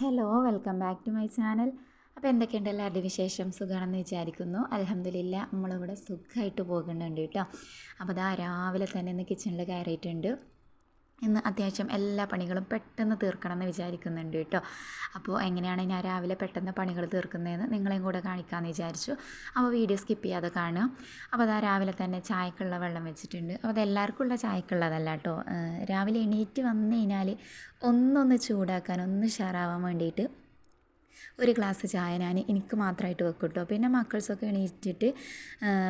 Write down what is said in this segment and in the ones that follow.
Hello welcome back to my channel അപ്പോൾ എന്തൊക്കെയുണ്ട് എല്ലാവരുടെ വിശേഷം? സുഖമാണെന്ന് വിചാരിക്കുന്നു. അലഹമ്മദില്ല നമ്മളിവിടെ സുഖമായിട്ട് പോകുന്നുണ്ട് കേട്ടോ. അപ്പോൾ അതാ രാവിലെ തന്നെ ഇന്ന് കിച്ചണിൽ കയറിയിട്ടുണ്ട്. ഇന്ന് അത്യാവശ്യം എല്ലാ പണികളും പെട്ടെന്ന് തീർക്കണം എന്ന് വിചാരിക്കുന്നുണ്ട് കേട്ടോ. അപ്പോൾ എങ്ങനെയാണ് ഞാൻ രാവിലെ പെട്ടെന്ന് പണികൾ തീർക്കുന്നതെന്ന് നിങ്ങളെയും കൂടെ കാണിക്കാമെന്ന് വിചാരിച്ചു. അപ്പോൾ വീഡിയോ സ്കിപ്പ് ചെയ്യാതെ കാണുക. അപ്പോൾ അതാ രാവിലെ തന്നെ ചായക്കുള്ള വെള്ളം വെച്ചിട്ടുണ്ട്. അപ്പോൾ അത് എല്ലാവർക്കും ഉള്ള ചായക്കുള്ളതല്ല കേട്ടോ. രാവിലെ എണീറ്റ് വന്നു കഴിഞ്ഞാൽ ഒന്നൊന്ന് ചൂടാക്കാൻ ഒന്ന് ഷെയറാവാൻ വേണ്ടിയിട്ട് ഒരു ഗ്ലാസ് ചായ ഞാൻ എനിക്ക് മാത്രമായിട്ട് വെക്കും കേട്ടോ പിന്നെ മക്കൾസൊക്കെ എണീറ്റിട്ട്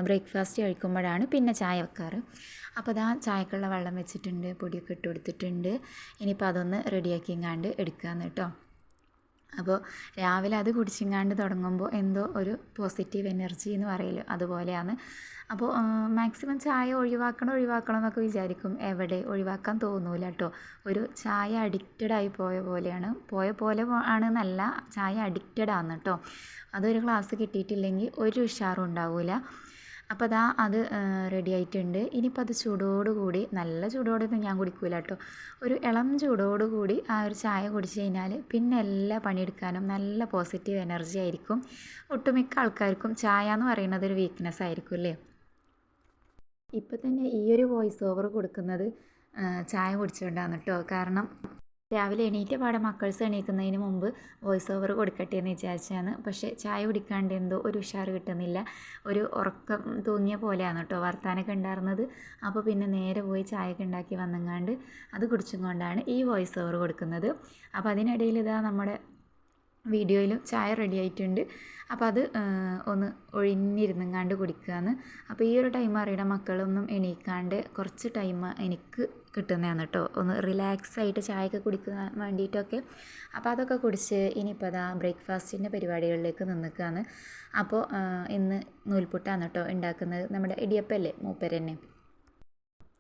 ബ്രേക്ക്ഫാസ്റ്റ് കഴിക്കുമ്പോഴാണ് പിന്നെ ചായ വെക്കാറ്. അപ്പോൾ അതാ ചായക്കുള്ള വെള്ളം വെച്ചിട്ടുണ്ട് പൊടിയൊക്കെ ഇട്ട് കൊടുത്തിട്ടുണ്ട്. ഇനിയിപ്പോൾ അതൊന്ന് റെഡിയാക്കിങ്ങാണ്ട് എടുക്കാമെന്ന് കേട്ടോ. അപ്പോൾ രാവിലെ അത് കുടിച്ചിങ്ങാണ്ട് തുടങ്ങുമ്പോൾ എന്തോ ഒരു പോസിറ്റീവ് എനർജി എന്ന് പറയല്ലോ അതുപോലെയാണ്. അപ്പോൾ മാക്സിമം ചായ ഒഴിവാക്കണം ഒഴിവാക്കണം എന്നൊക്കെ വിചാരിക്കും. എവിടെ? ഒഴിവാക്കാൻ തോന്നൂല കേട്ടോ ഒരു ചായ അഡിക്റ്റഡ് ആയി പോയ പോലെയാണ്. പോയ പോലെ ആണെന്നല്ല ചായ അഡിക്റ്റഡ് ആണ് കേട്ടോ അതൊരു ക്ലാസ് കിട്ടിയിട്ടില്ലെങ്കിൽ ഒരു ഉഷാറും ഉണ്ടാവില്ല അപ്പോൾ അതാ അത് റെഡി ആയിട്ടുണ്ട്. ഇനിയിപ്പോൾ അത് ചൂടോടുകൂടി നല്ല ചൂടോടൊന്നും ഞാൻ കുടിക്കൂല കേട്ടോ ഒരു ഇളം ചൂടോടുകൂടി ആ ഒരു ചായ കുടിച്ച് കഴിഞ്ഞാൽ പിന്നെ എല്ലാ പണിയെടുക്കാനും നല്ല പോസിറ്റീവ് എനർജി ആയിരിക്കും. ഒട്ടുമിക്ക ആൾക്കാർക്കും ചായ എന്ന് പറയുന്നത് ഒരു വീക്ക്നെസ് ആയിരിക്കും അല്ലേ? ഇപ്പോൾ തന്നെ ഈ ഒരു വോയിസ് ഓവർ കൊടുക്കുന്നത് ചായ കുടിച്ചുകൊണ്ടാണ് കേട്ടോ കാരണം രാവിലെ എണീറ്റ പാടെ മക്കൾസ് എണീക്കുന്നതിന് മുമ്പ് വോയിസ് ഓവർ കൊടുക്കട്ടെ എന്ന് വിചാരിച്ചാണ്. പക്ഷേ ചായ കുടിക്കാണ്ട് എന്തോ ഒരു ഉഷാർ കിട്ടുന്നില്ല. ഒരു ഉറക്കം തൂങ്ങിയ പോലെയാണ് കേട്ടോ വർത്താനൊക്കെ ഉണ്ടായിരുന്നത്. അപ്പോൾ പിന്നെ നേരെ പോയി ചായയൊക്കെ ഉണ്ടാക്കി വന്നെങ്ങാണ്ട് അത് കുടിച്ചും കൊണ്ടാണ് ഈ വോയിസ് ഓവർ കൊടുക്കുന്നത്. അപ്പോൾ അതിനിടയിൽ ഇതാ നമ്മുടെ വീഡിയോയിലും ചായ റെഡി ആയിട്ടുണ്ട്. അപ്പോൾ അത് ഒന്ന് ഒഴിഞ്ഞിരുന്നെങ്ങാണ്ട് കുടിക്കുകയെന്ന് അപ്പോൾ ഈ ഒരു ടൈം അറിയണ മക്കളൊന്നും എണീക്കാണ്ട് കുറച്ച് ടൈം എനിക്ക് കിട്ടുന്നതാണ് കേട്ടോ ഒന്ന് റിലാക്സ് ആയിട്ട് ചായയൊക്കെ കുടിക്കാൻ വേണ്ടിയിട്ടൊക്കെ അപ്പോൾ അതൊക്കെ കുടിച്ച് ഇനിയിപ്പോൾ അതാ ബ്രേക്ക്ഫാസ്റ്റിന്റെ പരിപാടികളിലേക്ക് നിന്നിക്കുകയാണ് അപ്പോൾ ഇന്ന് നൂൽപുട്ടാണ് കേട്ടോ ഉണ്ടാക്കുന്നത് നമ്മുടെ ഇടിയപ്പല്ലേ മൂപ്പരന്നെ.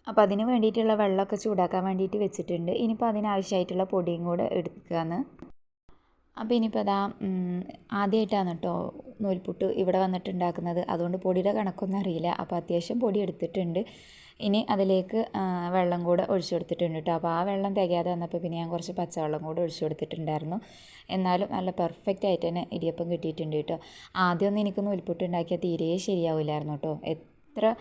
അപ്പോൾ അതിന് വേണ്ടിയിട്ടുള്ള വെള്ളമൊക്കെ ചൂടാക്കാൻ വേണ്ടിയിട്ട് വെച്ചിട്ടുണ്ട്. ഇനിയിപ്പോൾ അതിനാവശ്യമായിട്ടുള്ള പൊടിയും കൂടെ എടുക്കുകയാണ് അപ്പോൾ ഇനിയിപ്പോൾ അതാ ആദ്യമായിട്ടാണ് കേട്ടോ നൂൽപുട്ട് ഇവിടെ വന്നിട്ട് ഉണ്ടാക്കുന്നത് അതുകൊണ്ട് പൊടിയുടെ കണക്കൊന്നും അറിയില്ല. അപ്പോൾ അത്യാവശ്യം പൊടി എടുത്തിട്ടുണ്ട്. ഇനി അതിലേക്ക് വെള്ളം കൂടെ ഒഴിച്ചു കൊടുത്തിട്ടുണ്ട് കേട്ടോ അപ്പോൾ ആ വെള്ളം തികയാതെ വന്നപ്പോൾ പിന്നെ ഞാൻ കുറച്ച് പച്ചവെള്ളം കൂടെ ഒഴിച്ചു കൊടുത്തിട്ടുണ്ടായിരുന്നു. എന്നാലും നല്ല പെർഫെക്റ്റ് ആയിട്ട് തന്നെ ഇടിയപ്പം കിട്ടിയിട്ടുണ്ട് കേട്ടോ ആദ്യമൊന്നും എനിക്ക് നൂൽപുട്ട് ഉണ്ടാക്കിയാൽ തീരെ ശരിയാവില്ലായിരുന്നു കേട്ടോ എത്ര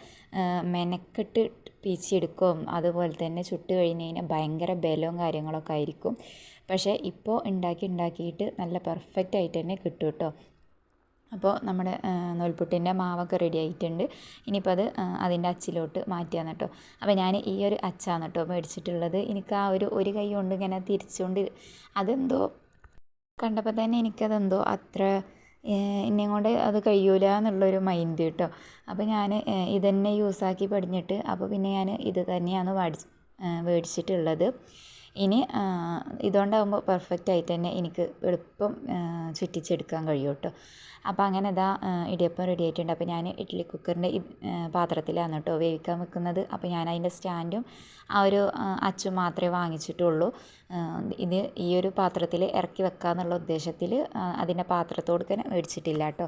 മെനക്കെട്ട് പീച്ചെടുക്കും അതുപോലെ തന്നെ ചുട്ട് കഴിഞ്ഞ് കഴിഞ്ഞാൽ ഭയങ്കര ബലവും കാര്യങ്ങളൊക്കെ ആയിരിക്കും. പക്ഷേ ഇപ്പോൾ ഉണ്ടാക്കി ഉണ്ടാക്കിയിട്ട് നല്ല പെർഫെക്റ്റ് ആയിട്ട് തന്നെ കിട്ടും കേട്ടോ. അപ്പോൾ നമ്മുടെ നൂൽപുട്ടിന്റെ മാവൊക്കെ റെഡി ആയിട്ടുണ്ട്. ഇനിയിപ്പോൾ അത് അതിന്റെ അച്ചിലോട്ട് മാറ്റിയാണ് കേട്ടോ. അപ്പോൾ ഞാൻ ഈ ഒരു അച്ചാണ് കേട്ടോ മേടിച്ചിട്ടുള്ളത്. എനിക്ക് ആ ഒരു ഒരു കൈ കൊണ്ട് ഇങ്ങനെ തിരിച്ചുകൊണ്ട് അതെന്തോ കണ്ടപ്പോൾ തന്നെ എനിക്കതെന്തോ അത്ര എന്നെ കൊണ്ട് അത് കഴിയൂല എന്നുള്ളൊരു മൈൻഡ് കേട്ടോ. അപ്പോൾ ഞാൻ ഇതന്നെ യൂസാക്കി പഠിഞ്ഞിട്ട് അപ്പോൾ പിന്നെ ഞാൻ ഇത് തന്നെയാണ് മേടിച്ച് മേടിച്ചിട്ടുള്ളത്. ഇനി ഇതുകൊണ്ടാകുമ്പോൾ പെർഫെക്റ്റ് ആയിട്ട് തന്നെ എനിക്ക് എളുപ്പം ചുറ്റിച്ചെടുക്കാൻ കഴിയും കേട്ടോ അപ്പോൾ അങ്ങനെ ഇതാ ഇടിയപ്പം റെഡി ആയിട്ടുണ്ട്. അപ്പോൾ ഞാൻ ഇഡ്ഡലി കുക്കറിന്റെ പാത്രത്തിലാണ് കേട്ടോ വേവിക്കാൻ വെക്കുന്നത്. അപ്പോൾ ഞാൻ അതിന്റെ സ്റ്റാൻഡും ആ ഒരു അച്ചും മാത്രമേ വാങ്ങിച്ചിട്ടുള്ളൂ. ഇത് ഈ ഒരു പാത്രത്തിൽ ഇറക്കി വെക്കാമെന്നുള്ള ഉദ്ദേശത്തിൽ അതിന്റെ പാത്രത്തോട് തന്നെ മേടിച്ചിട്ടില്ല കേട്ടോ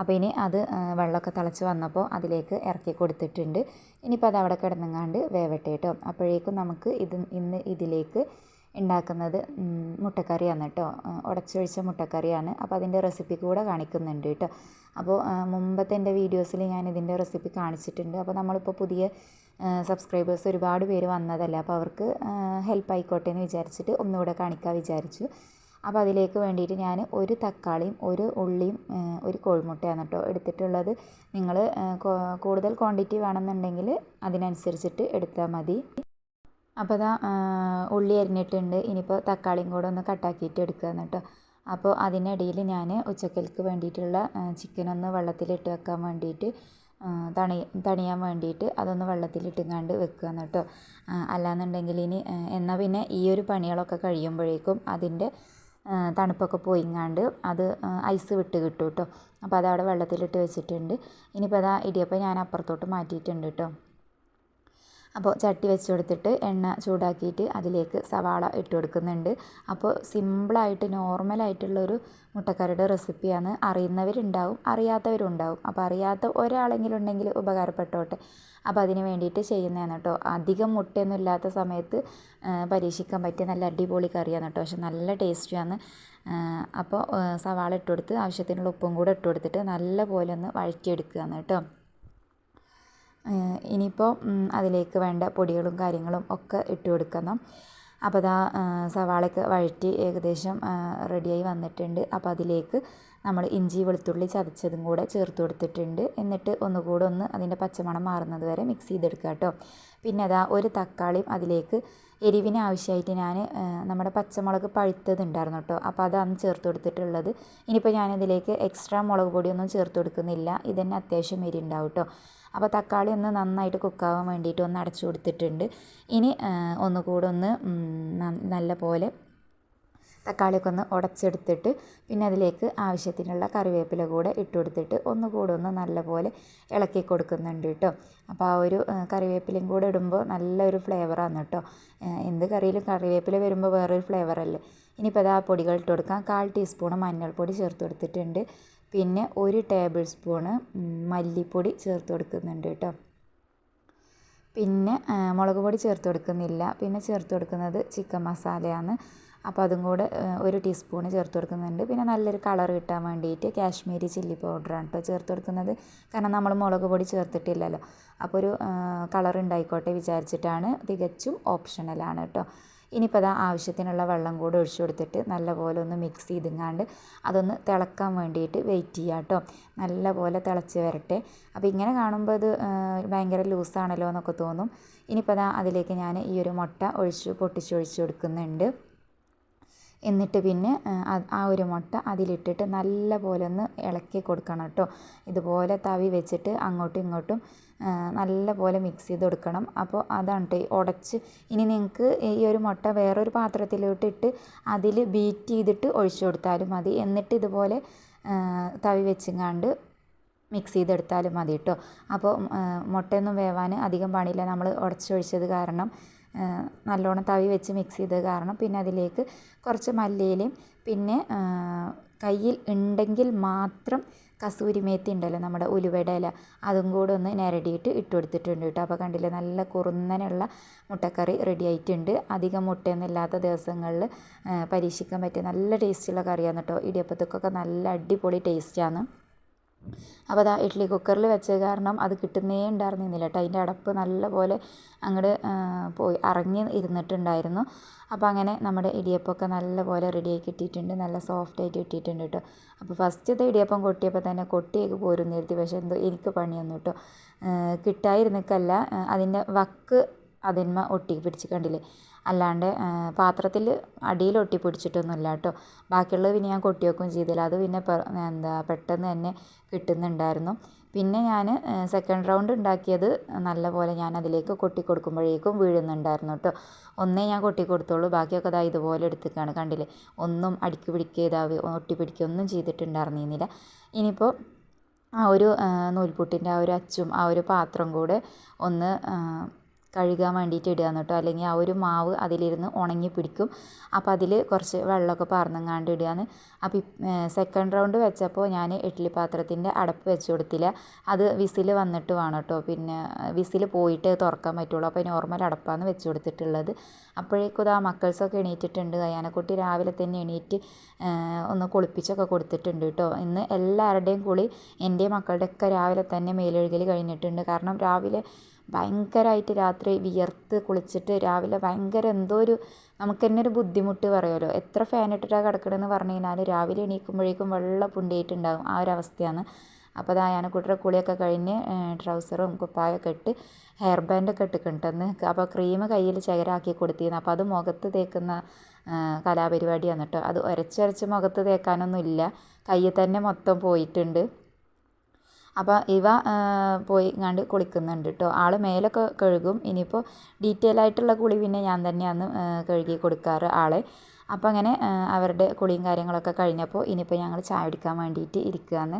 അപ്പോൾ ഇനി അത് വെള്ളമൊക്കെ തിളച്ച് വന്നപ്പോൾ അതിലേക്ക് ഇറക്കി കൊടുത്തിട്ടുണ്ട്. ഇനിയിപ്പോൾ അത് അവിടെ കിടന്നങ്ങാണ്ട് വേവട്ടെ കേട്ടോ. അപ്പോഴേക്കും നമുക്ക് ഇത് ഇന്ന് ഇതിലേക്ക് ഉണ്ടാക്കുന്നത് മുട്ടക്കറിയാണ് കേട്ടോ. ഉടച്ചൊഴിച്ച മുട്ടക്കറിയാണ്. അപ്പോൾ അതിന്റെ റെസിപ്പി കൂടെ കാണിക്കുന്നുണ്ട് കേട്ടോ. അപ്പോൾ മുമ്പത്തെ എന്റെ വീഡിയോസിൽ ഞാൻ ഇതിന്റെ റെസിപ്പി കാണിച്ചിട്ടുണ്ട്. അപ്പോൾ നമ്മളിപ്പോൾ പുതിയ സബ്സ്ക്രൈബേഴ്സ് ഒരുപാട് പേര് വന്നതല്ലേ? അപ്പോൾ അവർക്ക് ഹെൽപ്പ് ആയിക്കോട്ടെ എന്ന് വിചാരിച്ചിട്ട് ഒന്നുകൂടെ കാണിക്കാൻ വിചാരിച്ചു. അപ്പോൾ അതിലേക്ക് വേണ്ടിയിട്ട് ഞാൻ ഒരു തക്കാളിയും ഒരു ഉള്ളിയും ഒരു കോഴിമുട്ടയാണ് കേട്ടോ എടുത്തിട്ടുള്ളത്. നിങ്ങൾ കൂടുതൽ ക്വാണ്ടിറ്റി വേണമെന്നുണ്ടെങ്കിൽ അതിനനുസരിച്ചിട്ട് എടുത്താൽ മതി. അപ്പോൾ അതാ ഉള്ളി അരിഞ്ഞിട്ടുണ്ട്. ഇനിയിപ്പോൾ തക്കാളിയും കൂടെ ഒന്ന് കട്ടാക്കിയിട്ട് എടുക്കുക കേട്ടോ. അപ്പോൾ അതിനിടയിൽ ഞാൻ ഉച്ചക്കൽക്ക് വേണ്ടിയിട്ടുള്ള ചിക്കനൊന്ന് വെള്ളത്തിലിട്ട് വെക്കാൻ വേണ്ടിയിട്ട് തണി തണിയാൻ വേണ്ടിയിട്ട് അതൊന്ന് വെള്ളത്തിലിട്ടുങ്ങാണ്ട് വെക്കുക കേട്ടോ. അല്ലാന്നുണ്ടെങ്കിൽ ഇനി എന്നാൽ പിന്നെ ഈ ഒരു പണികളൊക്കെ കഴിയുമ്പോഴേക്കും അതിന്റെ തണുപ്പൊക്കെ പോയിങ്ങാണ്ട് അത് ഐസ് വിട്ട് കിട്ടും കേട്ടോ അപ്പോൾ അതവിടെ വെള്ളത്തിലിട്ട് വെച്ചിട്ടുണ്ട്. ഇനിയിപ്പോൾ അതാ ഇടിയപ്പം ഞാൻ അപ്പുറത്തോട്ട് മാറ്റിയിട്ടുണ്ട് കേട്ടോ അപ്പോൾ ചട്ടി വെച്ച് കൊടുത്തിട്ട് എണ്ണ ചൂടാക്കിയിട്ട് അതിലേക്ക് സവാള ഇട്ട് കൊടുക്കുന്നുണ്ട്. അപ്പോൾ സിമ്പിളായിട്ട് നോർമലായിട്ടുള്ളൊരു മുട്ടക്കറിയുടെ റെസിപ്പിയാണ്. അറിയുന്നവരുണ്ടാവും അറിയാത്തവരുണ്ടാവും. അപ്പോൾ അറിയാത്ത ഒരാളെങ്കിലും ഉണ്ടെങ്കിൽ ഉപകാരപ്പെട്ടോട്ടെ. അപ്പോൾ അതിന് വേണ്ടിയിട്ട് ചെയ്യുന്നതാണ് കേട്ടോ. അധികം മുട്ടയൊന്നും ഇല്ലാത്ത സമയത്ത് പരീക്ഷിക്കാൻ പറ്റിയ നല്ല അടിപൊളി കറിയാണ് കേട്ടോ. പക്ഷെ നല്ല ടേസ്റ്റിയാണ് അപ്പോൾ സവാള ഇട്ട് കൊടുത്ത് ആവശ്യത്തിനുള്ള ഉപ്പും കൂടെ ഇട്ട് കൊടുത്തിട്ട് നല്ല പോലെ ഒന്ന് വഴറ്റിയെടുക്കുകയാണ് കേട്ടോ. ഇനിയിപ്പോൾ അതിലേക്ക് വേണ്ട പൊടികളും കാര്യങ്ങളും ഒക്കെ ഇട്ട് കൊടുക്കണം. അപ്പോൾ അതാ സവാളയൊക്കെ വഴറ്റി ഏകദേശം റെഡിയായി വന്നിട്ടുണ്ട്. അപ്പോൾ അതിലേക്ക് നമ്മൾ ഇഞ്ചി വെളുത്തുള്ളി ചതച്ചതും കൂടെ ചേർത്ത് കൊടുത്തിട്ടുണ്ട്. എന്നിട്ട് ഒന്നുകൂടെ ഒന്ന് അതിന്റെ പച്ചമണം മാറുന്നത് വരെ മിക്സ് ചെയ്തെടുക്കുക കേട്ടോ. പിന്നെ അതാ ഒരു തക്കാളിയും അതിലേക്ക് എരിവിന് ആവശ്യമായിട്ട് ഞാൻ നമ്മുടെ പച്ചമുളക് പഴുത്തതുണ്ടായിരുന്നു കേട്ടോ. അപ്പോൾ അതാണ് ചേർത്ത് കൊടുത്തിട്ടുള്ളത്. ഇനിയിപ്പോൾ ഞാനിതിലേക്ക് എക്സ്ട്രാ മുളക് പൊടിയൊന്നും ചേർത്ത് കൊടുക്കുന്നില്ല. ഇതന്നെ അത്യാവശ്യം എരി ഉണ്ടാവും കേട്ടോ. അപ്പോൾ തക്കാളി ഒന്ന് നന്നായിട്ട് കുക്കാവാൻ വേണ്ടിയിട്ട് ഒന്ന് അടച്ചു കൊടുത്തിട്ടുണ്ട്. ഇനി ഒന്നുകൂടെ ഒന്ന് നല്ല പോലെ തക്കാളിയൊക്കെ ഒന്ന് ഉടച്ചെടുത്തിട്ട് പിന്നെ അതിലേക്ക് ആവശ്യത്തിനുള്ള കറിവേപ്പില കൂടെ ഇട്ട് കൊടുത്തിട്ട് ഒന്നുകൂടെ ഒന്ന് നല്ലപോലെ ഇളക്കി കൊടുക്കുന്നുണ്ട് കേട്ടോ. അപ്പോൾ ആ ഒരു കറിവേപ്പിലയും കൂടെ ഇടുമ്പോൾ നല്ലൊരു ഫ്ലേവറാണ് കേട്ടോ. എന്ത് കറിയിലും കറിവേപ്പില വരുമ്പോൾ വേറൊരു ഫ്ലേവറല്ലേ. ഇനിയിപ്പോൾ അത് ആ പൊടികൾ ഇട്ട് കൊടുക്കാം. കാൽ ടീസ്പൂൺ മഞ്ഞൾപ്പൊടി ചേർത്ത് കൊടുത്തിട്ടുണ്ട്. പിന്നെ ഒരു ടേബിൾ സ്പൂണ് മല്ലിപ്പൊടി ചേർത്ത് കൊടുക്കുന്നുണ്ട് കേട്ടോ. പിന്നെ മുളക് പൊടി ചേർത്ത് കൊടുക്കുന്നില്ല. പിന്നെ ചേർത്ത് കൊടുക്കുന്നത് ചിക്കൻ മസാലയാണ് അപ്പോൾ അതും കൂടെ ഒരു ടീസ്പൂൺ ചേർത്ത് കൊടുക്കുന്നുണ്ട്. പിന്നെ നല്ലൊരു കളർ കിട്ടാൻ വേണ്ടിയിട്ട് കാശ്മീരി ചില്ലി പൗഡറാണ് കേട്ടോ ചേർത്ത് കൊടുക്കുന്നത്. കാരണം നമ്മൾ മുളക് പൊടി ചേർത്തിട്ടില്ലല്ലോ. അപ്പോൾ ഒരു കളർ ഉണ്ടായിക്കോട്ടെ വിചാരിച്ചിട്ടാണ് തികച്ചും ഓപ്ഷണലാണ് കേട്ടോ ഇനിയിപ്പോൾ അത് ആവശ്യത്തിനുള്ള വെള്ളം കൂടെ ഒഴിച്ചു കൊടുത്തിട്ട് നല്ലപോലെ ഒന്ന് മിക്സ് ചെയ്തിങ്ങാണ്ട് അതൊന്ന് തിളക്കാൻ വേണ്ടിയിട്ട് വെയിറ്റ് ചെയ്യുക കേട്ടോ നല്ലപോലെ തിളച്ച് വരട്ടെ. അപ്പോൾ ഇങ്ങനെ കാണുമ്പോൾ അത് ഭയങ്കര ലൂസാണല്ലോ എന്നൊക്കെ തോന്നും. ഇനിയിപ്പോൾ അതാ അതിലേക്ക് ഞാൻ ഈ ഒരു മുട്ട ഒഴിച്ച് പൊട്ടിച്ചൊഴിച്ച് കൊടുക്കുന്നുണ്ട്. എന്നിട്ട് പിന്നെ ആ ഒരു മുട്ട അതിലിട്ടിട്ട് നല്ല പോലെ ഒന്ന് ഇളക്കി കൊടുക്കണം കേട്ടോ ഇതുപോലെ തവി വെച്ചിട്ട് അങ്ങോട്ടും ഇങ്ങോട്ടും നല്ല പോലെ മിക്സ് ചെയ്ത് കൊടുക്കണം. അപ്പോൾ അതാണ് കേട്ടോ ഉടച്ച് ഇനി നിങ്ങൾക്ക് ഈ ഒരു മുട്ട വേറൊരു പാത്രത്തിലോട്ട് ഇട്ട് അതിൽ ബീറ്റ് ചെയ്തിട്ട് ഒഴിച്ചു കൊടുത്താലും മതി. എന്നിട്ട് ഇതുപോലെ തവി വെച്ചിങ്ങാണ്ട് മിക്സ് ചെയ്തെടുത്താലും മതി കേട്ടോ അപ്പോൾ മുട്ടയൊന്നും വേവാൻ അധികം പണിയില്ല. നമ്മൾ ഉടച്ചൊഴിച്ചത് കാരണം നല്ലോണം തവി വെച്ച് മിക്സ് ചെയ്തത് കാരണം. പിന്നെ അതിലേക്ക് കുറച്ച് മല്ലിയിലയും പിന്നെ കയ്യിൽ ഉണ്ടെങ്കിൽ മാത്രം കസൂരി മേത്തി ഉണ്ടല്ലോ നമ്മുടെ ഉലുവയുടെ ഇല. അതും കൂടെ ഒന്ന് നിരടിയിട്ട് ഇട്ട് കൊടുത്തിട്ടുണ്ട് കേട്ടോ. അപ്പോൾ കണ്ടില്ലേ നല്ല കുറുന്നനുള്ള മുട്ടക്കറി റെഡി ആയിട്ടുണ്ട്. അധികം മുട്ടയൊന്നും ഇല്ലാത്ത ദിവസങ്ങളിൽ പരീക്ഷിക്കാൻ പറ്റിയ നല്ല ടേസ്റ്റുള്ള കറിയാണ് കേട്ടോ. ഇടിയപ്പത്തൊക്കെ നല്ല അടിപൊളി ടേസ്റ്റാണ് അപ്പോൾ അതാ ഇഡ്ഡലി കുക്കറിൽ വെച്ചത് കാരണം അത് കിട്ടുന്നേ ഉണ്ടായിരുന്നില്ല കേട്ടോ. അതിന്റെ അടപ്പ് നല്ലപോലെ അങ്ങോട്ട് പോയി അറങ്ങി ഇരുന്നിട്ടുണ്ടായിരുന്നു. അപ്പോൾ അങ്ങനെ നമ്മുടെ ഇടിയപ്പമൊക്കെ നല്ലപോലെ റെഡിയായി കിട്ടിയിട്ടുണ്ട്. നല്ല സോഫ്റ്റായിട്ട് കിട്ടിയിട്ടുണ്ട് കേട്ടോ. അപ്പോൾ ഫസ്റ്റത്തെ ഇടിയപ്പം കൊട്ടിയപ്പോൾ തന്നെ കൊട്ടിയൊക്കെ പോരും നിർത്തി പക്ഷേ എന്തോ എനിക്ക് പണിയൊന്നും കേട്ടോ. കിട്ടായിരുന്നിക്കല്ല അതിന്റെ വക്ക് അതിന്മ ഒട്ടി പിടിച്ച് കണ്ടില്ലേ? അല്ലാണ്ട് പാത്രത്തിൽ അടിയിൽ ഒട്ടി പിടിച്ചിട്ടൊന്നുമില്ല കേട്ടോ. ബാക്കിയുള്ളത് പിന്നെ ഞാൻ കൊട്ടി വെക്കുകയും ചെയ്തില്ല. അത് പിന്നെ എന്താ പെട്ടെന്ന് തന്നെ കിട്ടുന്നുണ്ടായിരുന്നു. പിന്നെ ഞാൻ സെക്കൻഡ് റൗണ്ട് ഉണ്ടാക്കിയത് നല്ലപോലെ ഞാൻ അതിലേക്ക് കൊട്ടി കൊടുക്കുമ്പോഴേക്കും വീഴുന്നുണ്ടായിരുന്നു കേട്ടോ. ഒന്നേ ഞാൻ കൊട്ടി കൊടുത്തോളൂ ബാക്കിയൊക്കെ ദാ ഇതുപോലെ എടുത്തേക്കാണ് കണ്ടില്ലേ? ഒന്നും അടുക്കി പിടിക്കുക ഇതാവുക ഒട്ടി പിടിക്കുക ഒന്നും ചെയ്തിട്ടുണ്ടായിരുന്നില്ല ഇനിയിപ്പോൾ ആ ഒരു നൂൽപുട്ടിന്റെ ആ ഒരു അച്ചും ആ ഒരു പാത്രം കൂടെ ഒന്ന് കഴുകാൻ വേണ്ടിയിട്ട് ഇടുകയാണ് കേട്ടോ. അല്ലെങ്കിൽ ആ ഒരു മാവ് അതിലിരുന്ന് ഉണങ്ങി പിടിക്കും. അപ്പോൾ അതിൽ കുറച്ച് വെള്ളമൊക്കെ പാർന്നെങ്ങാണ്ട് ഇടുകയാണ്. അപ്പോൾ സെക്കൻഡ് റൗണ്ട് വെച്ചപ്പോൾ ഞാൻ ഇഡ്ഡലി പാത്രത്തിന്റെ അടപ്പ് വെച്ച് കൊടുത്തില്ല. അത് വിസിൽ വന്നിട്ട് വേണം കേട്ടോ. പിന്നെ വിസിൽ പോയിട്ട് തുറക്കാൻ പറ്റുള്ളൂ. അപ്പോൾ നോർമൽ അടപ്പാണ് വെച്ച് കൊടുത്തിട്ടുള്ളത്. അപ്പോഴേക്കും ആ മക്കൾസൊക്കെ എണീറ്റിട്ടുണ്ട്. കയ്യാനക്കുട്ടി രാവിലെ തന്നെ എണീറ്റ് ഒന്ന് കുളിപ്പിച്ചൊക്കെ കൊടുത്തിട്ടുണ്ട് കേട്ടോ. ഇന്ന് എല്ലാവരുടെയും കുളി എന്റെ മക്കളുടെയൊക്കെ രാവിലെ തന്നെ മേലൊഴുകൽ കഴിഞ്ഞിട്ടുണ്ട്. കാരണം രാവിലെ ഭയങ്കരമായിട്ട് രാത്രി വിയർത്ത് കുളിച്ചിട്ട് രാവിലെ ഭയങ്കര എന്തോ ഒരു നമുക്ക് തന്നെ ഒരു ബുദ്ധിമുട്ട് പറയുമല്ലോ. എത്ര ഫാൻ ഇട്ടിട്ടാണ് കിടക്കണമെന്ന് പറഞ്ഞു കഴിഞ്ഞാൽ രാവിലെ എണീക്കുമ്പോഴേക്കും വെള്ളം പുണ്ടിയിട്ടുണ്ടാകും ആ ഒരു അവസ്ഥയാണ്. അപ്പോൾ ഞാൻ ആയാനക്കുട്ടിയുടെ കുളിയൊക്കെ കഴിഞ്ഞ് ട്രൗസറും കുപ്പായൊക്കെ ഇട്ട് ഹെയർ ബാൻഡൊക്കെ ഇട്ടിട്ടുണ്ടെന്ന് അപ്പോൾ ക്രീം കയ്യിൽ ചകരാക്കി കൊടുത്തിരുന്നു. അപ്പോൾ അത് മുഖത്ത് തേക്കുന്ന കലാപരിപാടിയാണ് കേട്ടോ. അത് ഉരച്ചരച്ച് മുഖത്ത് തേക്കാനൊന്നും ഇല്ല കയ്യിൽ തന്നെ മൊത്തം പോയിട്ടുണ്ട്. അപ്പോൾ ഇവ പോയി കണ്ട് കുളിക്കുന്നുണ്ട് കേട്ടോ ആൾ മേലൊക്കെ കഴുകും. ഇനിയിപ്പോൾ ഡീറ്റെയിൽ ആയിട്ടുള്ള കുളി പിന്നെ ഞാൻ തന്നെയാണ് കഴുകി കൊടുക്കാറ് ആളെ. അപ്പോൾ അങ്ങനെ അവരുടെ കുളിയും കാര്യങ്ങളൊക്കെ കഴിഞ്ഞപ്പോൾ ഇനിയിപ്പോൾ ഞങ്ങൾ ചായ കുടിക്കാൻ വേണ്ടിയിട്ട് ഇരിക്കുകയാണ്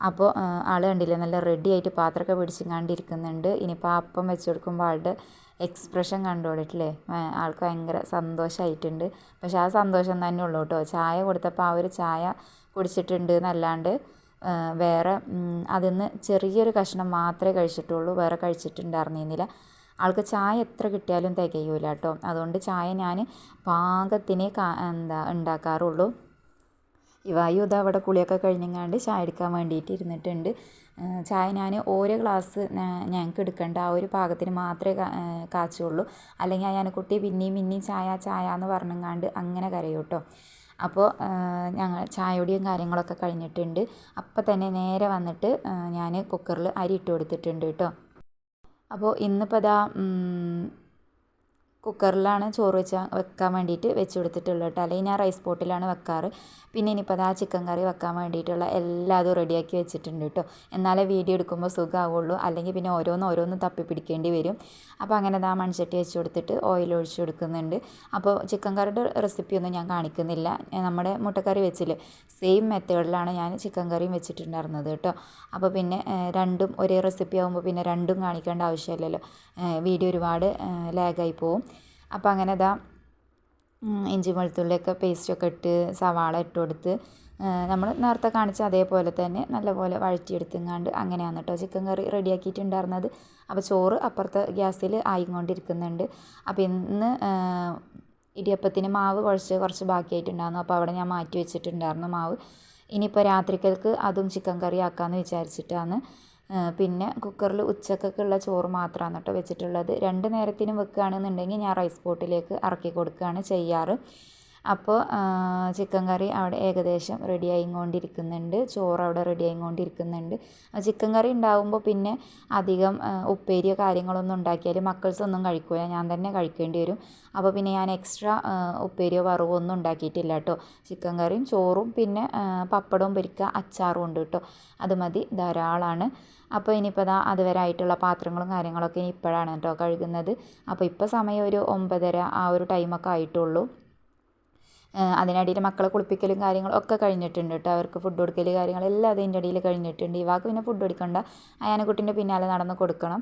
അപ്പോൾ ആൾ കണ്ടില്ല നല്ല റെഡി ആയിട്ട് പാത്രമൊക്കെ പിടിച്ചും കണ്ടിരിക്കുന്നുണ്ട് ഇനിയിപ്പോൾ അപ്പം വെച്ച് കൊടുക്കുമ്പോൾ ആളുടെ എക്സ്പ്രഷൻ കണ്ടോളിട്ടില്ലേ? ആൾക്ക് ഭയങ്കര സന്തോഷമായിട്ടുണ്ട് പക്ഷേ ആ സന്തോഷം തന്നെ ഉള്ളൂ കേട്ടോ ചായ കൊടുത്തപ്പോൾ ആ ഒരു ചായ കുടിച്ചിട്ടുണ്ട് എന്നല്ലാണ്ട് വേറെ അതിൽ നിന്ന് ചെറിയൊരു കഷ്ണം മാത്രമേ കഴിച്ചിട്ടുള്ളൂ. വേറെ കഴിച്ചിട്ടുണ്ടായിരുന്നില്ല ആൾക്ക് ചായ എത്ര കിട്ടിയാലും തികയൂല കേട്ടോ അതുകൊണ്ട് ചായ ഞാൻ പാകത്തിന് എന്താ ഉണ്ടാക്കാറുള്ളൂ. ഇവായു അവിടെ കുളിയൊക്കെ കഴിഞ്ഞങ്ങാണ്ട് ചായ എടുക്കാൻ വേണ്ടിയിട്ട് ഇരുന്നിട്ടുണ്ട്. ചായ ഞാൻ ഓരോ ഗ്ലാസ് ഞങ്ങൾക്ക് എടുക്കേണ്ട. ആ ഒരു പാകത്തിന് മാത്രമേ കാച്ചുള്ളൂ. അല്ലെങ്കിൽ കുട്ടി പിന്നെയും പിന്നെയും ചായ ചായ എന്ന് പറഞ്ഞങ്ങാണ്ട് അങ്ങനെ കരയും കേട്ടോ അപ്പോൾ ഞങ്ങൾ ചായയുടെയും കാര്യങ്ങളൊക്കെ കഴിഞ്ഞിട്ടുണ്ട്. അപ്പം തന്നെ നേരെ വന്നിട്ട് ഞാൻ കുക്കറിൽ അരി ഇട്ട് കൊടുത്തിട്ടുണ്ട് കേട്ടോ. അപ്പോൾ ഇന്നിപ്പോൾ ഇതാ കുക്കറിലാണ് ചോറ് വെച്ചാൽ വെക്കാൻ വേണ്ടിയിട്ട് വെച്ച് കൊടുത്തിട്ടുള്ളത് കേട്ടോ. അല്ലെങ്കിൽ ഞാൻ റൈസ് പോട്ടിലാണ് വെക്കാറ്. പിന്നെ ഇനിയിപ്പോൾ അതാ ചിക്കൻ കറി വെക്കാൻ വേണ്ടിയിട്ടുള്ള എല്ലാതും റെഡിയാക്കി വെച്ചിട്ടുണ്ട് കേട്ടോ. എന്നാലേ വീഡിയോ എടുക്കുമ്പോൾ സുഖമാവുള്ളൂ അല്ലെങ്കിൽ പിന്നെ ഓരോന്ന് ഓരോന്ന് തപ്പി പിടിക്കേണ്ടി വരും. അപ്പോൾ അങ്ങനെ അതാ മൺചട്ടി വെച്ച് കൊടുത്തിട്ട് ഓയിൽ ഒഴിച്ച് കൊടുക്കുന്നുണ്ട്. അപ്പോൾ ചിക്കൻ കറിയുടെ റെസിപ്പിയൊന്നും ഞാൻ കാണിക്കുന്നില്ല. നമ്മുടെ മുട്ടക്കറി വെച്ചില്ലേ? സെയിം മെത്തേഡിലാണ് ഞാൻ ചിക്കൻ കറിയും വെച്ചിട്ടുണ്ടായിരുന്നത് കേട്ടോ. അപ്പോൾ പിന്നെ രണ്ടും ഒരേ റെസിപ്പി ആകുമ്പോൾ പിന്നെ രണ്ടും കാണിക്കേണ്ട ആവശ്യമില്ലല്ലോ. വീഡിയോ ഒരുപാട് ലാഗായി പോവും. അപ്പോൾ അങ്ങനെ ഇതാ ഇഞ്ചി വെളുത്തുള്ളിയൊക്കെ പേസ്റ്റൊക്കെ ഇട്ട് സവാള ഇട്ട് കൊടുത്ത് നമ്മൾ നേരത്തെ കാണിച്ച അതേപോലെ തന്നെ നല്ലപോലെ വഴറ്റിയെടുത്തുങ്ങാണ്ട് അങ്ങനെയാണ് കേട്ടോ ചിക്കൻ കറി റെഡിയാക്കിയിട്ടുണ്ടായിരുന്നത് അപ്പോൾ ചോറ് അപ്പുറത്തെ ഗ്യാസിൽ ആയിക്കൊണ്ടിരിക്കുന്നുണ്ട്. അപ്പോൾ ഇന്ന് ഇടിയപ്പത്തിന് മാവ് കുഴച്ച് കുറച്ച് ബാക്കിയായിട്ടുണ്ടായിരുന്നു. അപ്പോൾ അവിടെ ഞാൻ മാറ്റി വെച്ചിട്ടുണ്ടായിരുന്നു മാവ്. ഇനിയിപ്പോൾ രാത്രിക്കൽക്ക് അതും ചിക്കൻ കറി ആക്കാമെന്ന് വിചാരിച്ചിട്ടാണ്. പിന്നെ കുക്കറിൽ ഉച്ചക്കൊക്കെയുള്ള ചോറ് മാത്രമാണ് കേട്ടോ വെച്ചിട്ടുള്ളത്. രണ്ട് നേരത്തിനും വെക്കുകയാണെന്നുണ്ടെങ്കിൽ ഞാൻ റൈസ് പോട്ടിലേക്ക് ഇറക്കി കൊടുക്കുകയാണ് ചെയ്യാറ്. അപ്പോൾ ചിക്കൻ കറി അവിടെ ഏകദേശം റെഡി ആയിക്കൊണ്ടിരിക്കുന്നുണ്ട് ചോറ് അവിടെ റെഡി ആയിക്കൊണ്ടിരിക്കുന്നുണ്ട് ചിക്കൻ കറി ഉണ്ടാകുമ്പോൾ പിന്നെ അധികം ഉപ്പേരിയോ കാര്യങ്ങളൊന്നും ഉണ്ടാക്കിയാൽ മക്കൾസ് ഒന്നും കഴിക്കില്ല ഞാൻ തന്നെ കഴിക്കേണ്ടി വരും. അപ്പോൾ പിന്നെ ഞാൻ എക്സ്ട്രാ ഉപ്പേരിയോ വറവോ ഒന്നും ഉണ്ടാക്കിയിട്ടില്ല കേട്ടോ. ചിക്കൻ കറിയും ചോറും പിന്നെ പപ്പടവും പൊരിക്കുക അച്ചാറും ഉണ്ട് കേട്ടോ. അത് മതി. ധാരാളമാണ് അപ്പോൾ ഇനിയിപ്പോൾ അതാ അതുവരെ ആയിട്ടുള്ള പാത്രങ്ങളും കാര്യങ്ങളൊക്കെ ഇനി ഇപ്പോഴാണ് കേട്ടോ കഴുകുന്നത്. അപ്പോൾ ഇപ്പോൾ സമയം ഒരു ഒമ്പതര ആ ഒരു ടൈമൊക്കെ ആയിട്ടുള്ളൂ. അതിനിടയിൽ മക്കളെ കുളിപ്പിക്കലും കാര്യങ്ങളും ഒക്കെ കഴിഞ്ഞിട്ടുണ്ട് കേട്ടോ അവർക്ക് ഫുഡ് കൊടുക്കൽ കാര്യങ്ങളെല്ലാം അതിന്റെ ഇടയിൽ കഴിഞ്ഞിട്ടുണ്ട്. ഇവാക്ക് പിന്നെ ഫുഡ് കൊടുക്കണ്ട. അയാനക്കുട്ടീന്റെ പിന്നാലെ നടന്ന് കൊടുക്കണം.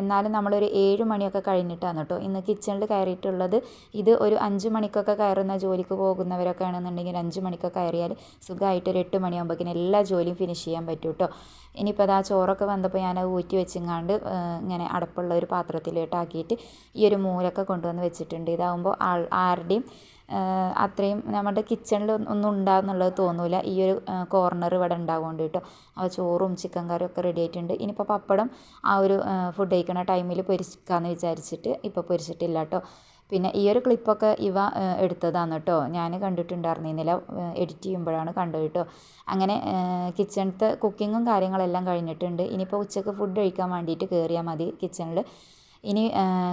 എന്നാലും നമ്മളൊരു ഏഴ് മണിയൊക്കെ കഴിഞ്ഞിട്ടാണ് കേട്ടോ ഇന്ന് കിച്ചണിൽ കയറിയിട്ടുള്ളത് ഇത് ഒരു അഞ്ച് മണിക്കൊക്കെ കയറുന്ന ജോലിക്ക് പോകുന്നവരൊക്കെ ആണെന്നുണ്ടെങ്കിൽ അഞ്ച് മണിക്കൊക്കെ കയറിയാൽ സുഖമായിട്ട് ഒരു എട്ട് മണിയാകുമ്പോഴേക്കും എല്ലാ ജോലിയും ഫിനിഷ് ചെയ്യാൻ പറ്റും കേട്ടോ ഇനിയിപ്പോൾ അത് ആ ചോറൊക്കെ വന്നപ്പോൾ ഞാൻ ഊറ്റി വെച്ചിങ്ങാണ്ട് ഇങ്ങനെ അടപ്പുള്ള ഒരു പാത്രത്തിലോട്ടാക്കിയിട്ട് ഈ ഒരു മൂലൊക്കെ കൊണ്ടുവന്ന് വെച്ചിട്ടുണ്ട്. ഇതാകുമ്പോൾ ആൾ ആരുടെയും അത്രയും നമ്മുടെ കിച്ചണിൽ ഒന്നും ഉണ്ടാകുന്നുള്ളത് തോന്നില്ല ഈ ഒരു കോർണർ ഇവിടെ ഉണ്ടാകുകൊണ്ട് കേട്ടോ അപ്പോൾ ചോറും ചിക്കൻ കറിയും ഒക്കെ റെഡി ആയിട്ടുണ്ട്. ഇനിയിപ്പോൾ പപ്പടം ആ ഒരു ഫുഡ് കഴിക്കുന്ന ടൈമിൽ പൊരിക്കാമെന്ന് വിചാരിച്ചിട്ട് ഇപ്പോൾ പൊരിച്ചിട്ടില്ല കേട്ടോ പിന്നെ ഈ ഒരു ക്ലിപ്പൊക്കെ ഇവ എടുത്തതാണ് കേട്ടോ ഞാൻ കണ്ടിട്ടുണ്ടായിരുന്നില്ല. എഡിറ്റ് ചെയ്യുമ്പോഴാണ് കണ്ടു കേട്ടോ അങ്ങനെ കിച്ചണത്തെ കുക്കിങ്ങും കാര്യങ്ങളെല്ലാം കഴിഞ്ഞിട്ടുണ്ട്. ഇനിയിപ്പോൾ ഉച്ചയ്ക്ക് ഫുഡ് കഴിക്കാൻ വേണ്ടിയിട്ട് കയറിയാൽ മതി കിച്ചണിൽ ഇനി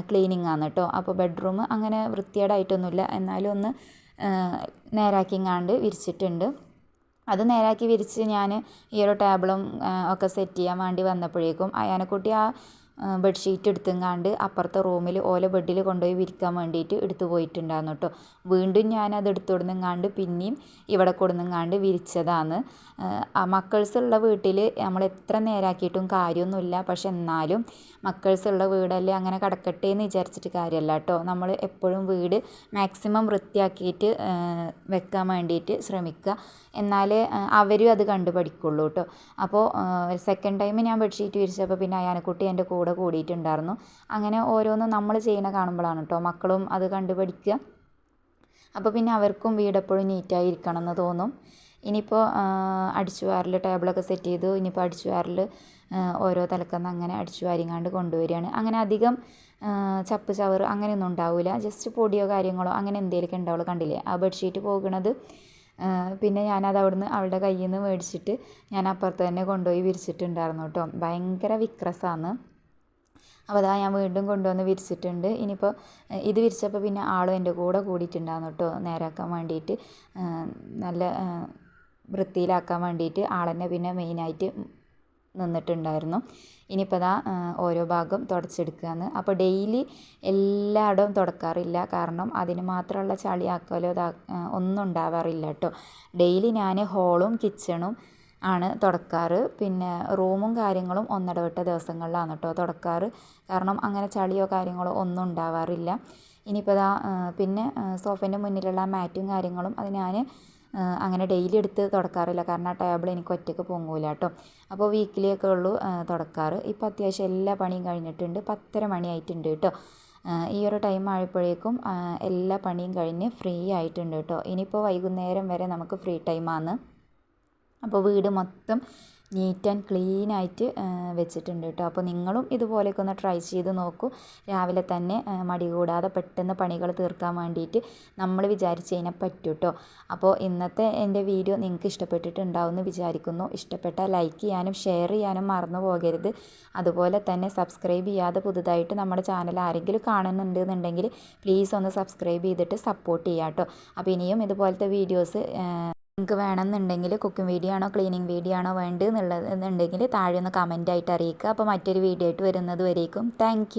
ക്ലീനിങ് ആണ് കേട്ടോ അപ്പോൾ ബെഡ്റൂം അങ്ങനെ വൃത്തികേടായിട്ടൊന്നുമില്ല. എന്നാലും ഒന്ന് നേരാക്കിങ്ങാണ്ട് വിരിച്ചിട്ടുണ്ട്. അത് നേരാക്കി വിരിച്ച് ഞാൻ ഈ ഒരു ടേബിളും ഒക്കെ സെറ്റ് ചെയ്യാൻ വേണ്ടി വന്നപ്പോഴേക്കും അയാനെക്കുട്ടി ആ ബെഡ്ഷീറ്റ് എടുത്തുങ്ങാണ്ട് അപ്പുറത്തെ റൂമിൽ ഓല ബെഡിൽ കൊണ്ടുപോയി വിരിക്കാൻ വേണ്ടിയിട്ട് എടുത്തു പോയിട്ടുണ്ടായിരുന്നു കേട്ടോ വീണ്ടും ഞാനത് എടുത്തു കൊടുന്നെങ്ങാണ്ട് പിന്നെയും ഇവിടെ കൊടുന്നെങ്ങാണ്ട് വിരിച്ചതാണ്. മക്കൾസ് ഉള്ള വീട്ടിൽ നമ്മൾ എത്ര നേരാക്കിയിട്ടും കാര്യമൊന്നുമില്ല. പക്ഷെ എന്നാലും മക്കൾസ് ഉള്ള വീടല്ലേ അങ്ങനെ കിടക്കട്ടെ എന്ന് വിചാരിച്ചിട്ട് കാര്യമല്ല കേട്ടോ നമ്മൾ എപ്പോഴും വീട് മാക്സിമം വൃത്തിയാക്കിയിട്ട് വെക്കാൻ വേണ്ടിയിട്ട് ശ്രമിക്കുക. എന്നാലേ അവരും അത് കണ്ടു പഠിക്കുള്ളൂ കേട്ടോ അപ്പോൾ സെക്കൻഡ് ടൈം ഞാൻ ബെഡ്ഷീറ്റ് വിരിച്ചപ്പോൾ പിന്നെ അയാനക്കുട്ടി എന്റെ കൂടെ കൂടിയിട്ടുണ്ടായിരുന്നു. അങ്ങനെ ഓരോന്നും നമ്മൾ ചെയ്യണ കാണുമ്പോഴാണ് കേട്ടോ മക്കളും അത് കണ്ടു പഠിക്കുക അപ്പോൾ പിന്നെ അവർക്കും വീട് എപ്പോഴും നീറ്റായി ഇരിക്കണം എന്ന് തോന്നും. ഇനിയിപ്പോൾ അടിച്ചു വാറിൽ ടേബിളൊക്കെ സെറ്റ് ചെയ്തു. ഇനിയിപ്പോൾ അടിച്ചു വാറിൽ ഓരോ തലക്കന്ന് അങ്ങനെ അടിച്ചു വാരിങ്ങാണ്ട് കൊണ്ടുവരികയാണ്. അങ്ങനെ അധികം ചപ്പ് ചവറ് അങ്ങനെയൊന്നും ഉണ്ടാവില്ല. ജസ്റ്റ് പൊടിയോ കാര്യങ്ങളോ അങ്ങനെ എന്തെങ്കിലുമൊക്കെ ഉണ്ടാവുള്ളൂ. കണ്ടില്ലേ? ആ ബെഡ്ഷീറ്റ് പോകുന്നത്. പിന്നെ ഞാനത് അവിടുന്ന് അവളുടെ കയ്യിൽ നിന്ന് മേടിച്ചിട്ട് ഞാൻ അപ്പുറത്ത് തന്നെ കൊണ്ടുപോയി വിരിച്ചിട്ടുണ്ടായിരുന്നു കേട്ടോ ഭയങ്കര വിക്രസാണ് അപ്പോൾ അതാ ഞാൻ വീണ്ടും കൊണ്ടുവന്ന് വിരിച്ചിട്ടുണ്ട്. ഇനിയിപ്പോൾ ഇത് വിരിച്ചപ്പോൾ പിന്നെ ആളും എന്റെ കൂടെ കൂടിയിട്ടുണ്ടായിരുന്നു കേട്ടോ നേരാക്കാൻ വേണ്ടിയിട്ട്. നല്ല വൃത്തിയിലാക്കാൻ വേണ്ടിയിട്ട് ആളെന്നെ പിന്നെ മെയിനായിട്ട് നിന്നിട്ടുണ്ടായിരുന്നു. ഇനിയിപ്പോൾ അതാ ഓരോ ഭാഗം തുടച്ചെടുക്കുകയെന്ന് അപ്പോൾ ഡെയിലി എല്ലായിടവും തുടക്കാറില്ല. കാരണം അതിന് മാത്രമുള്ള ചളിയാക്കലോ ഒന്നും ഉണ്ടാവാറില്ല കേട്ടോ. ഡെയിലി ഞാൻ ഹോളും കിച്ചണും ആണ് തുടക്കാറ്. പിന്നെ റൂമും കാര്യങ്ങളും ഒന്നിടവിട്ട ദിവസങ്ങളിലാണ് കേട്ടോ തുടക്കാറ്. കാരണം അങ്ങനെ ചളിയോ കാര്യങ്ങളോ ഒന്നും ഉണ്ടാവാറില്ല. ഇനിയിപ്പോൾ ഇതാ പിന്നെ സോഫേന്റെ മുന്നിലുള്ള മാറ്റും കാര്യങ്ങളും അത് ഞാൻ അങ്ങനെ ഡെയിലി എടുത്ത് തുടക്കാറില്ല. കാരണം ആ ടേബിൾ എനിക്ക് ഒറ്റയ്ക്ക് പൊങ്ങൂല കേട്ടോ. അപ്പോൾ വീക്കിലിയൊക്കെ ഉള്ളൂ തുടക്കാറ്. ഇപ്പോൾ അത്യാവശ്യം എല്ലാ പണിയും കഴിഞ്ഞിട്ടുണ്ട്. പത്തര മണിയായിട്ടുണ്ട് കേട്ടോ. ഈ ഒരു ടൈം ആയപ്പോഴേക്കും എല്ലാ പണിയും കഴിഞ്ഞ് ഫ്രീ ആയിട്ടുണ്ട് കേട്ടോ. ഇനിയിപ്പോൾ വൈകുന്നേരം വരെ നമുക്ക് ഫ്രീ ടൈമാണ് അപ്പോൾ വീട് മൊത്തം നീറ്റ് ആൻഡ് ക്ലീൻ ആയിട്ട് വെച്ചിട്ടുണ്ട് കേട്ടോ. അപ്പോൾ നിങ്ങളും ഇതുപോലെയൊക്കെ ഒന്ന് ട്രൈ ചെയ്ത് നോക്കൂ. രാവിലെ തന്നെ മടി കൂടാതെ പെട്ടെന്ന് പണികൾ തീർക്കാൻ വേണ്ടിയിട്ട് നമ്മൾ വിചാരിച്ച് കഴിഞ്ഞാൽ പറ്റും കേട്ടോ. അപ്പോൾ ഇന്നത്തെ എന്റെ വീഡിയോ നിങ്ങൾക്ക് ഇഷ്ടപ്പെട്ടിട്ടുണ്ടാവുമെന്ന് വിചാരിക്കുന്നു. ഇഷ്ടപ്പെട്ട ലൈക്ക് ചെയ്യാനും ഷെയർ ചെയ്യാനും മറന്നു പോകരുത്. അതുപോലെ തന്നെ സബ്സ്ക്രൈബ് ചെയ്യാതെ പുതുതായിട്ട് നമ്മുടെ ചാനൽ ആരെങ്കിലും കാണുന്നുണ്ട് എന്നുണ്ടെങ്കിൽ പ്ലീസ് ഒന്ന് സബ്സ്ക്രൈബ് ചെയ്തിട്ട് സപ്പോർട്ട് ചെയ്യാം കേട്ടോ. അപ്പോൾ ഇനിയും ഇതുപോലത്തെ വീഡിയോസ് നിങ്ങൾക്ക് വേണമെന്നുണ്ടെങ്കിൽ കുക്കിംഗ് വീഡിയോ ആണോ ക്ലീനിങ് വീഡിയോ ആണോ വേണ്ടത് എന്നുള്ളത് എന്നുണ്ടെങ്കിൽ താഴെ ഒന്ന് കമന്റായിട്ട് അറിയിക്കുക. അപ്പോൾ മറ്റൊരു വീഡിയോ ആയിട്ട് വരുന്നത് വരേക്കും. താങ്ക്